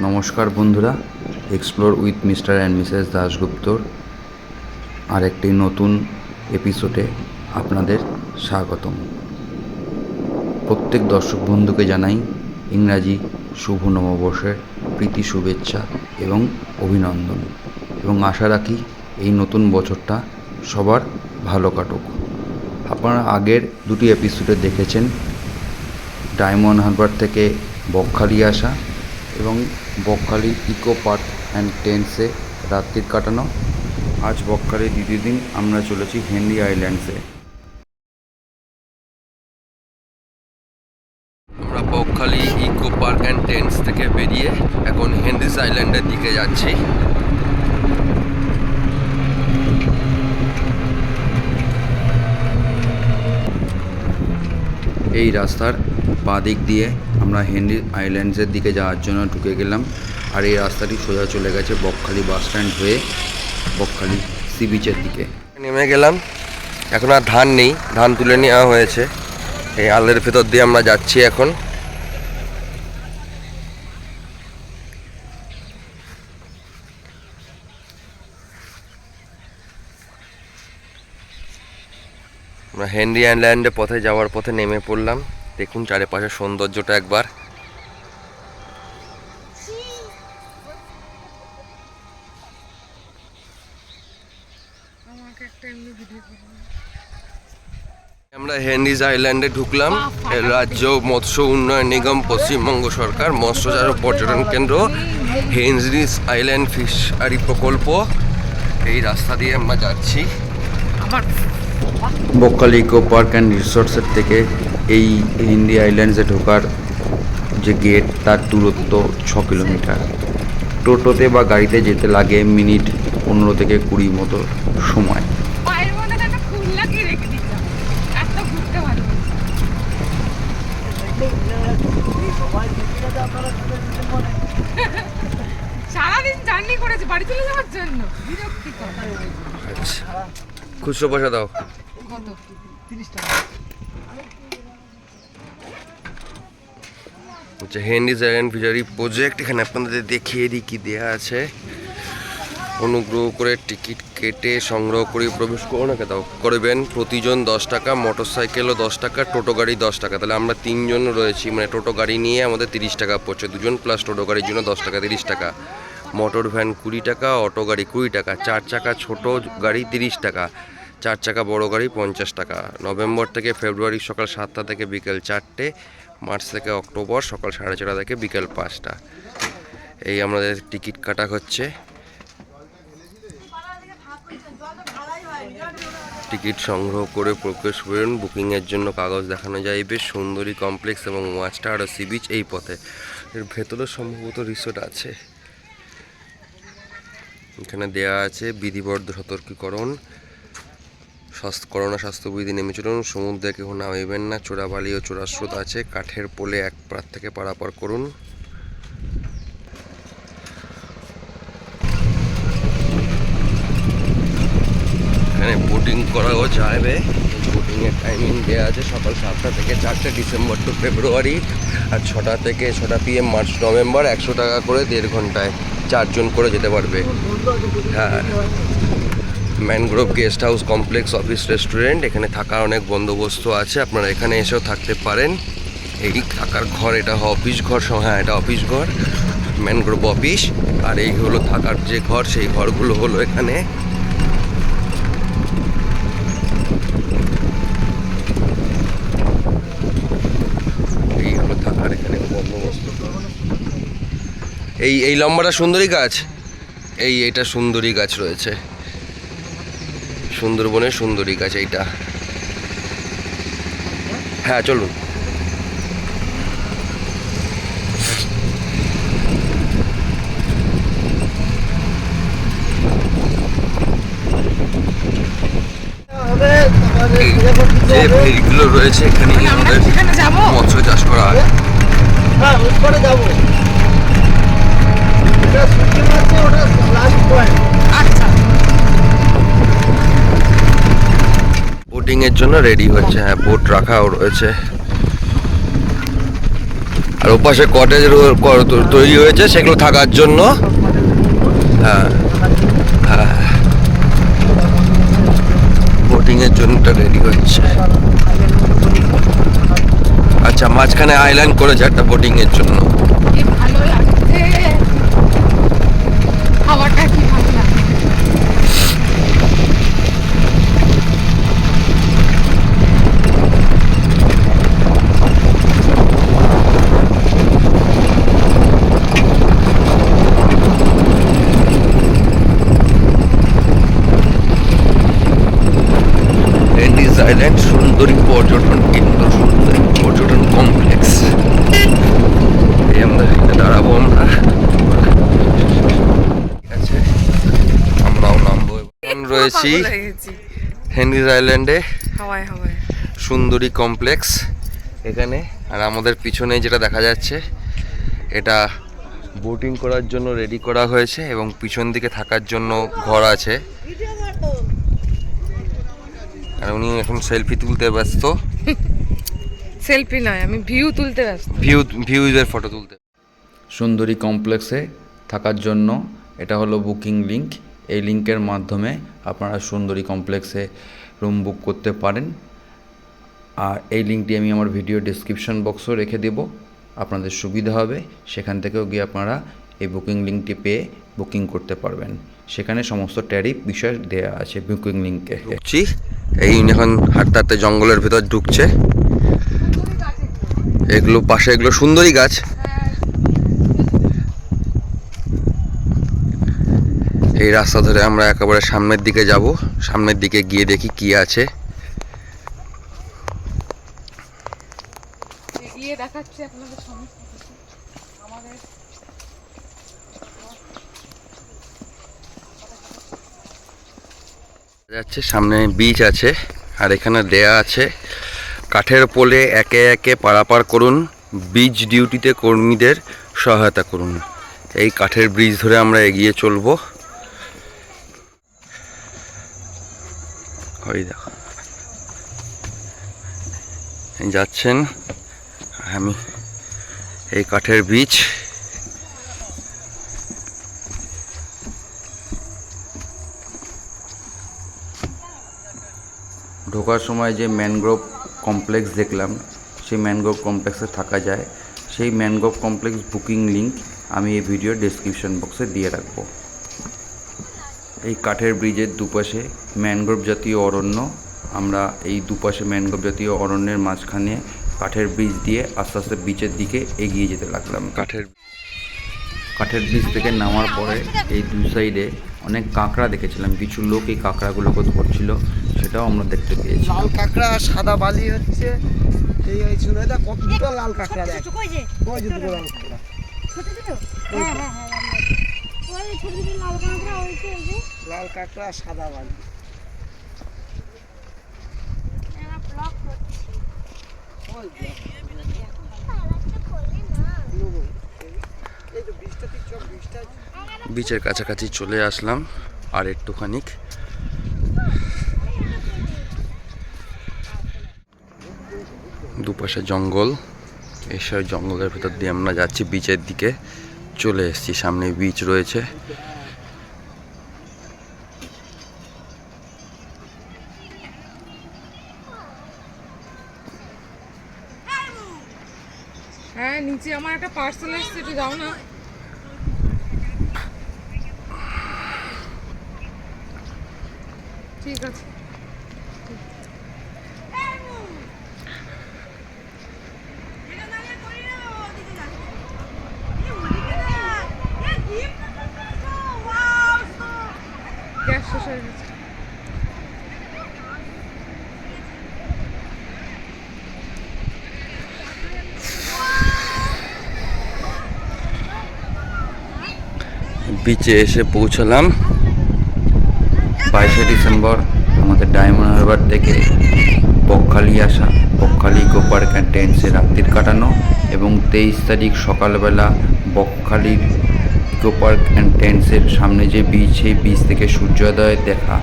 নমস্কার বন্ধুরা explore with mister and missus দাশগুপ্তর আরেকটি নতুন এপিসোডে আপনাদের স্বাগতম। প্রত্যেক দর্শক বন্ধুকে জানাই ইংরাজি শুভ নববর্ষের প্রীতি, শুভেচ্ছা এবং অভিনন্দন। এবং আশা রাখি এই নতুন বছরটা সবার ভালো কাটুক। আপনারা আগের দুটি এপিসোডে দেখেছেন, ডায়মন্ড হারবার থেকে বকখালি আসা এবং বকখালি ইকো পার্ক অ্যান্ড টেন্সে রাত্রির কাটানো। আজ বকখালির দ্বিতীয় দিন আমরা চলেছি হেনরি আইল্যান্ডসে। আমরা Bakkhali eco park and tents থেকে বেরিয়ে এখন হেনরিস আইল্যান্ডের দিকে যাচ্ছি। এই রাস্তার বাঁ দিক দিয়ে আমরা হেনরি আইল্যান্ডসের দিকে যাওয়ার জন্য ঢুকে গেলাম। আর এই রাস্তাটি সোজা চলে গেছে বকখালি বাস স্ট্যান্ড হয়ে বকখালি সি বিচের দিকে। নেমে গেলাম। এখন আর ধান নেই, ধান তুলে নেওয়া হয়েছে। এই আলের ভেতর দিয়ে আমরা যাচ্ছি এখন। আমরা হেনরি আইল্যান্ডে পথে যাওয়ার পথে নেমে পড়লাম। দেখুন চারিপাশের সৌন্দর্যটা একবার। আমরা হেনরিজ আইল্যান্ডে ঢুকলাম রাজ্য মৎস্য উন্নয়ন নিগম পশ্চিমবঙ্গ সরকার মৎস্যচার ও পর্যটন কেন্দ্র হেনরিজ আইল্যান্ড ফিশারি প্রকল্প। এই রাস্তা দিয়ে আমরা যাচ্ছি। বকখালি ইকো পার্ক অ্যান্ড রিসোর্টসের থেকে এই হিন্দি আইল্যান্ডসে ঢোকার যে গেট তার দূরত্ব ছ কিলোমিটার। টোটোতে বা গাড়িতে যেতে লাগে মিনিট পনেরো থেকে কুড়ি মতো সময়। সারাদিন জার্নি করেছে বাড়ি চলে যাওয়ার জন্য। বিরক্তিকর। আচ্ছা। খুচরো পয়সা দাও। কত? হচ্ছে হেনরিজ আইল্যান্ড ফিশারি প্রজেক্ট এখানে আপনাদের দেখিয়ে দিই কি দেওয়া আছে। অনুগ্রহ করে টিকিট কেটে সংগ্রহ করে প্রবেশ করুন। দাও করবেন। প্রতিজন দশ টাকা মোটর সাইকেলও দশ টাকা, টোটো গাড়ি দশ টাকা। তাহলে আমরা তিনজন রয়েছি মানে টোটো গাড়ি নিয়ে আমাদের তিরিশ টাকা পড়ছে। দুজন প্লাস টোটো গাড়ির জন্য দশ টাকা, তিরিশ টাকা। মোটর ভ্যান কুড়ি টাকা অটো গাড়ি কুড়ি টাকা। চার চাকা ছোট গাড়ি তিরিশ টাকা। চার চাকা বড় গাড়ি, পঞ্চাশ টাকা। নভেম্বর থেকে ফেব্রুয়ারি সকাল সাতটা থেকে বিকেল চারটে, মার্চ থেকে অক্টোবর সকাল সাড়ে ছটা থেকে বিকেল পাঁচটা। এই আমাদের টিকিট কাটা হচ্ছে। টিকিট সংগ্রহ করে প্রবেশ করুন। বুকিংয়ের জন্য কাগজ দেখানো যাইবে সুন্দরী কমপ্লেক্স এবং ওয়াচ টাওয়ার সি বিচ এই পথে। এর ভেতরে সম্ভবত রিসোর্ট আছে। এখানে দেয়া আছে বিধিবদ্ধ সতর্কীকরণ। স্বাস্থ্য করোনা স্বাস্থ্যবিধি নেমে চলুন, সমুদ্রে কেউ নামিবেন না চোরাবালি ও চোরাস্রোত আছে, কাঠের পোলে এক প্রাত থেকে পারাপার করুন। এখানে বোটিং করাও যাবে বোটিংয়ের টাইমিং দেওয়া আছে, সকাল সাতটা থেকে চারটে ডিসেম্বর টু ফেব্রুয়ারি আর ছটা থেকে ছটা পিএম মার্চ নভেম্বর একশো টাকা করে দেড় ঘন্টায় চারজন করে যেতে পারবে। হ্যাঁ। Mangrove guest house complex office restaurant এখানে থাকার অনেক বন্দোবস্ত আছে, আপনারা এখানে এসেও থাকতে পারেন। এই থাকার ঘর, এটা অফিস ঘর হ্যাঁ এটা অফিস ঘর ম্যানগ্রোভ অফিস আর এই হলো থাকার যে ঘর, সেই ঘরগুলো হলো এখানে। এই থাকার এখানে বন্দোবস্ত। এই এই লম্বাটা সুন্দরী গাছ? এই, এটা সুন্দরী গাছ রয়েছে। সুন্দরবনের সুন্দরী গাছ এইটা। হ্যাঁ চলুন। এই যে ফেরিগুলো রয়েছে এখানে আমাদের মৎস্য চাষ করা হয়। হ্যাঁ যাব। ওটা ওটা লাস্ট পয়েন্ট আচ্ছা বোটিং এর জন্য রেডি হচ্ছে হ্যাঁ বোট রাখাও রয়েছে। আর ওপাশে কটেজ তৈরি হয়েছে সেগুলো থাকার জন্য। হ্যাঁ হ্যাঁ বোটিং এর জন্য রেডি হচ্ছে আচ্ছা মাঝখানে আইল্যান্ড করেছে একটা বোটিং এর জন্য কি ভালো লাগছে হাওয়াটা কি ভালো লাগছে এন্ডিজ আইল্যান্ড সুন্দরী পর্যটন কেন্দ্র সুন্দরী পর্যটন কমপ্লেক্স এই আমরা এখানে দাঁড়াবো আমরা ঠিক আছে আমরাও নামবো এখন রয়েছি হেনরিজ আইল্যান্ডে সুন্দরী কমপ্লেক্স এখানে। আর আমাদের পিছনে যেটা দেখা যাচ্ছে এটা বোটিং করার জন্য রেডি করা হয়েছে এবং পিছন দিকে থাকার জন্য ঘর আছে। আর উনি এখন সেলফি তুলতে ব্যস্ত। সেলফি নয় আমি ভিউ তুলতে ব্যস্ত। ভিউ ভিউজের ফটো তুলতে। সুন্দরী কমপ্লেক্সে থাকার জন্য এটা হলো বুকিং লিংক এই লিঙ্কের মাধ্যমে আপনারা সুন্দরী কমপ্লেক্সে রুম বুক করতে পারেন। আর এই লিঙ্কটি আমি আমার ভিডিও ডিসক্রিপশন বক্সও রেখে দেব। আপনাদের সুবিধা হবে, সেখান থেকেও গিয়ে আপনারা এই বুকিং লিঙ্কটি পেয়ে বুকিং করতে পারবেন। সেখানে সমস্ত ট্যারিফ বিষয় দেওয়া আছে বুকিং লিঙ্কে। ঢুকছি। এই এখন হাঁটতে হাঁটতে জঙ্গলের ভেতর ঢুকছে। এগুলো পাশে এগুলো সুন্দরী গাছ। এই রাস্তা ধরে আমরা একেবারে সামনের দিকে যাব। সামনের দিকে গিয়ে দেখি কি আছে। যাচ্ছে সামনে বিচ আছে আর এখানে দেয়া আছে কাঠের পোলে একে একে পারাপার করুন বিচ ডিউটিতে কর্মীদের সহায়তা করুন। এই কাঠের ব্রিজ ধরে আমরা এগিয়ে চলবো। ওই দেখো। যাচ্ছেন আমি এই কাঠের বীজ। ঢোকার সময় যে ম্যানগ্রোভ কমপ্লেক্স দেখলাম, সেই ম্যানগ্রোভ কমপ্লেক্সে থাকা যায়। সেই ম্যানগ্রোভ কমপ্লেক্স বুকিং লিংক আমি এই ভিডিও ডেসক্রিপশন বক্সে দিয়ে রাখব। এই কাঠের ব্রিজের দুপাশে ম্যানগ্রোভ জাতীয় অরণ্য। আমরা এই দুপাশে ম্যানগ্রোভ জাতীয় অরণ্যের মাঝখানে কাঠের ব্রিজ দিয়ে আস্তে আস্তে বিচের দিকে এগিয়ে যেতে লাগলাম। কাঠের কাঠের ব্রিজ থেকে নামার পরে এই দুই সাইডে অনেক কাঁকড়া দেখেছিলাম। কিছু লোক এই কাঁকড়াগুলোকে ধরছিল সেটাও আমরা দেখতে পেয়েছি। লাল কাঁকড়া সাদা বালি হচ্ছে। এই হয়েছিল এটা কত দুটো লাল কাঁকড়া দেখ। কই যে ওই যে দুটো লাল কাঁকড়া? ছোট ছোট হ্যাঁ হ্যাঁ হ্যাঁ। বৃষ্টি ঠিক চল বৃষ্টি বিচের কাছাকাছি চলে আসলাম আর একটুখানিক। দুপাশে জঙ্গল এসব জঙ্গলের ভেতর দিয়ে আমরা যাচ্ছি বিচের দিকে। চলে এসেছি সামনে বিচ রয়েছে। নিচে আমার একটা পার্সেল আসছে একটু দাও না। ঠিক আছে গ্যাস শেষ হয়ে গেছে বিচে এসে পৌঁছালাম। বাইশে ডিসেম্বর, আমাদের ডায়মন্ড হারবার থেকে বকখালি আসা। বকখালি ইকো পার্ক অ্যান্ড টেন্সে রাত্রির কাটানো এবং তেইশ তারিখ সকালবেলা বকখালির ইকো পার্ক অ্যান্ড টেন্সের সামনে যে বিচ সেই বিচ থেকে সূর্যোদয় দেখা।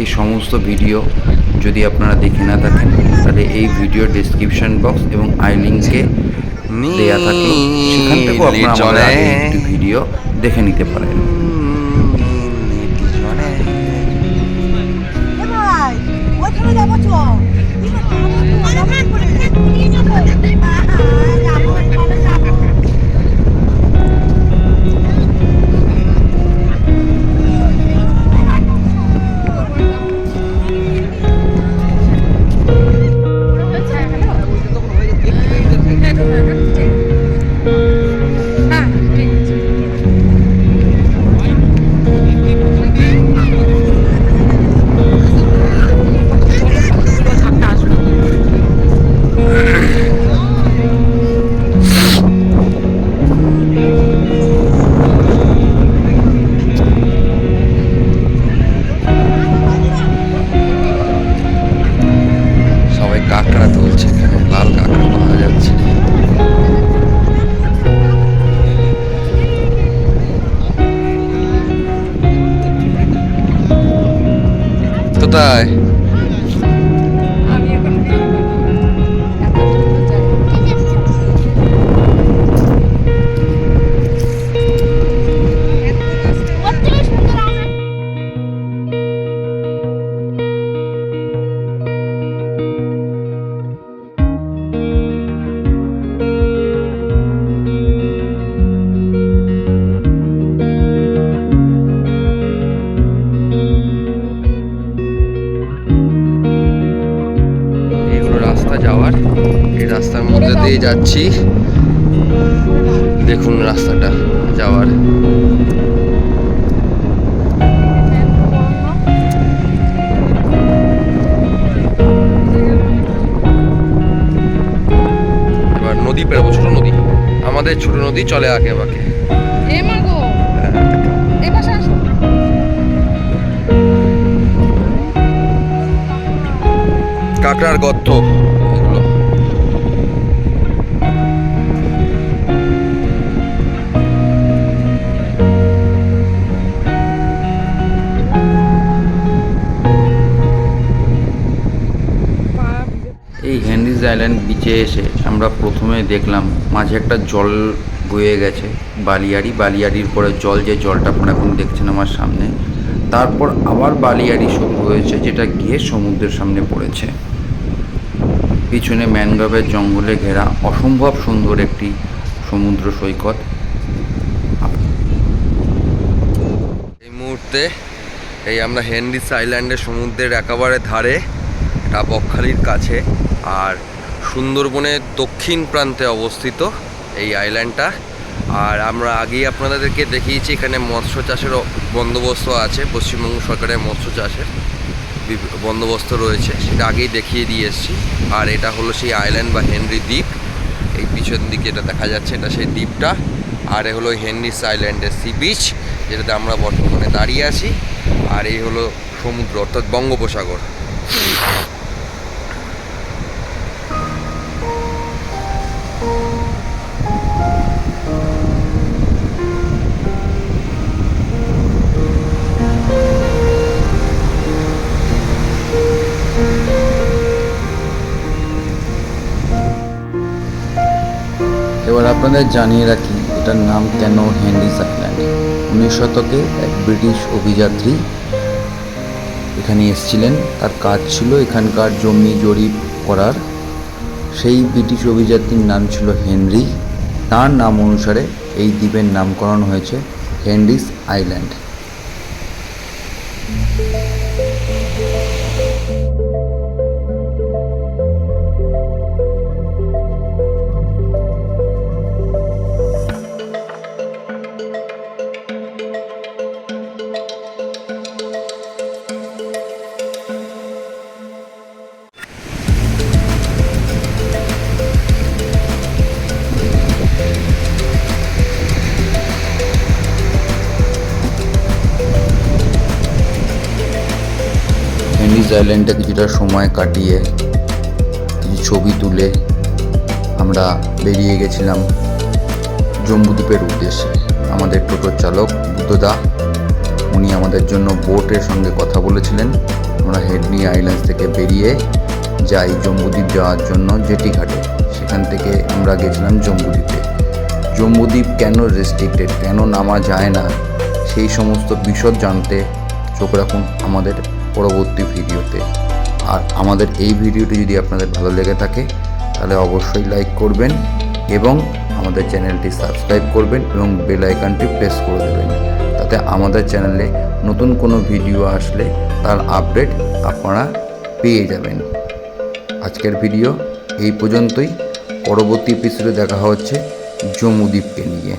এই সমস্ত ভিডিও যদি আপনারা দেখে না থাকেন, তাহলে এই ভিডিও ডেসক্রিপশন বক্স এবং আই লিঙ্কে দেয়া থাকল। সেখান থেকেও আপনারা ভিডিও দেখে নিতে পারেন। এই রাস্তার মধ্যে দিয়ে যাচ্ছি। দেখুন রাস্তাটা যাওয়ার। এবার নদী পেরোবো ছোট নদী। আমাদের ছোট নদী চলে আগে বাঁকে কাঁকড়ার গর্ত। বিচে এসে আমরা প্রথমে দেখলাম, মাঝে একটা জল বয়ে গেছে, বালিয়াড়ি, বালিয়াড়ির পরে জল যে জলটা আপনারা এখন দেখছেন আমার সামনে, তারপর আবার বালিয়াড়ি শুরু হয়েছে যেটা গিয়ে সমুদ্রের সামনে পড়েছে। পিছনে ম্যানগ্রোভের জঙ্গলে ঘেরা অসম্ভব সুন্দর একটি সমুদ্র সৈকত। এই মুহূর্তে এই আমরা হেনরিস আইল্যান্ডের সমুদ্রের একেবারে ধারে, এটা বকখালির কাছে, আর সুন্দরবনের দক্ষিণ প্রান্তে অবস্থিত এই আইল্যান্ডটা আর আমরা আগেই আপনাদেরকে দেখিয়েছি, এখানে মৎস্য চাষেরও বন্দোবস্ত আছে। পশ্চিমবঙ্গ সরকারের মৎস্য চাষের বন্দোবস্ত রয়েছে, সেটা আগেই দেখিয়ে দিয়ে এসেছি। আর এটা হলো সেই আইল্যান্ড বা হেনরি দ্বীপ। এই পিছন দিকে এটা দেখা যাচ্ছে, এটা সেই দ্বীপটা। আর এ হলো হেনরিস আইল্যান্ডের সি বিচ যেটাতে আমরা বর্তমানে দাঁড়িয়ে আছি। আর এই হলো সমুদ্র, অর্থাৎ বঙ্গোপসাগর। এবার আপনাদের জানিয়ে রাখি, এটার নাম কেন হেনরিস আইল্যান্ড উনিশ শতকে এক ব্রিটিশ অভিযাত্রী এখানে এসেছিলেন। তার কাজ ছিল এখানকার জমি জরিপ করার। সেই ব্রিটিশ অভিযাত্রীর নাম ছিল হেনরি। তার নাম অনুসারে এই দ্বীপের নামকরণ হয়েছে হেনরিস আইল্যান্ড। হেনরিস আইল্যান্ডে কিছুটা সময় কাটিয়ে কিছু ছবি তুলে আমরা বেরিয়ে গেছিলাম জম্বুদ্বীপের উদ্দেশ্যে। আমাদের টোটো চালক বুদ্ধদা, উনি আমাদের জন্য বোটের সঙ্গে কথা বলেছিলেন। আমরা হেডনি আইল্যান্ডস থেকে বেরিয়ে যাই জম্বুদ্বীপ যাওয়ার জন্য জেটি ঘাটে। সেখান থেকে আমরা গেছিলাম জম্বুদ্বীপে। জম্বুদ্বীপ কেন রেস্ট্রিক্টেড কেন নামা যায় না, সেই সমস্ত বিশদ জানতে চোখ রাখুন আমাদের পরবর্তী ভিডিওতে। আর আমাদের এই ভিডিওটি যদি আপনাদের ভালো লেগে থাকে, তাহলে অবশ্যই লাইক করবেন এবং আমাদের চ্যানেলটি সাবস্ক্রাইব করবেন এবং বেল আইকনটি প্রেস করে দেবেন। তাতে আমাদের চ্যানেলে নতুন কোনো ভিডিও আসলে তার আপডেট আপনারা পেয়ে যাবেন। আজকের ভিডিও এই পর্যন্তই। পরবর্তী এপিসোডে দেখা হচ্ছে জম্মুদ্বীপকে নিয়ে।